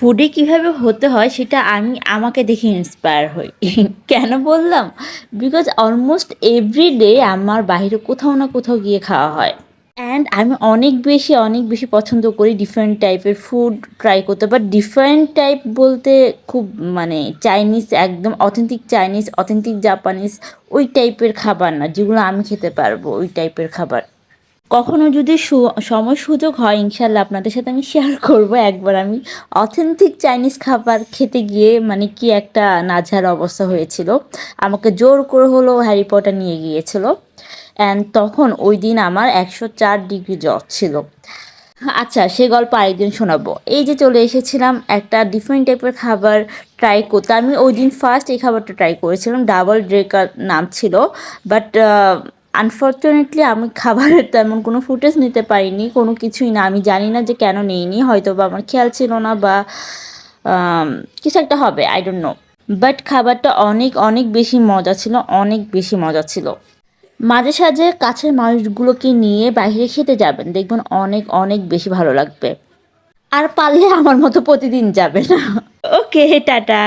ফুডে কীভাবে হতে হয় সেটা আমি, আমাকে দেখে ইন্সপায়ার হই। কেন বললাম? বিকজ অলমোস্ট এভরিডে আমার বাইরে কোথাও না কোথাও গিয়ে খাওয়া হয়। অ্যান্ড আমি অনেক বেশি অনেক বেশি পছন্দ করি ডিফারেন্ট টাইপের ফুড ট্রাই করতে। বাট ডিফারেন্ট টাইপ বলতে খুব মানে চাইনিজ একদম অথেন্টিক চাইনিজ অথেন্টিক জাপানিজ ওই টাইপের খাবার না যেগুলো আমি খেতে পারব, ওই টাইপের খাবার। কখনো যদি সময় সুযোগ হয়, ইনশাল্লাহ আপনাদের সাথে আমি শেয়ার করব। একবার আমি অথেন্টিক চাইনিজ খাবার খেতে গিয়ে মানে কি একটা নাঝার অবস্থা হয়েছিল। আমাকে জোর করে হলো হ্যারি পটার নিয়ে গিয়েছিল। অ্যান্ড তখন ওই দিন আমার একশো চার ডিগ্রি জ্বর ছিল। আচ্ছা সে গল্প আরেকদিন শোনাবো। এই যে চলে এসেছিলাম একটা ডিফারেন্ট টাইপের খাবার ট্রাই করতে। আমি ওই দিন ফার্স্ট এই খাবারটা ট্রাই করেছিলাম ডাবল ড্রেকার নাম ছিল। বাট আনফর্চুনেটলি আমি খাবারের তেমন কোনো ফুটেজ নিতে পারিনি, কোনো কিছুই না। আমি জানি না যে কেন নেইনি, হয়তো বা আমার খেয়াল ছিল না বা কিছু একটা হবে আই ডোন্ট নো বাট খাবারটা অনেক অনেক বেশি মজা ছিল, অনেক বেশি মজা ছিল। মাঝে সাঝে কাছের মানুষগুলোকে নিয়ে বাইরে খেতে যাবেন, দেখবেন অনেক অনেক বেশি ভালো লাগবে। আর পারলে আমার মতো প্রতিদিন যাবে না। ওকে টাটা।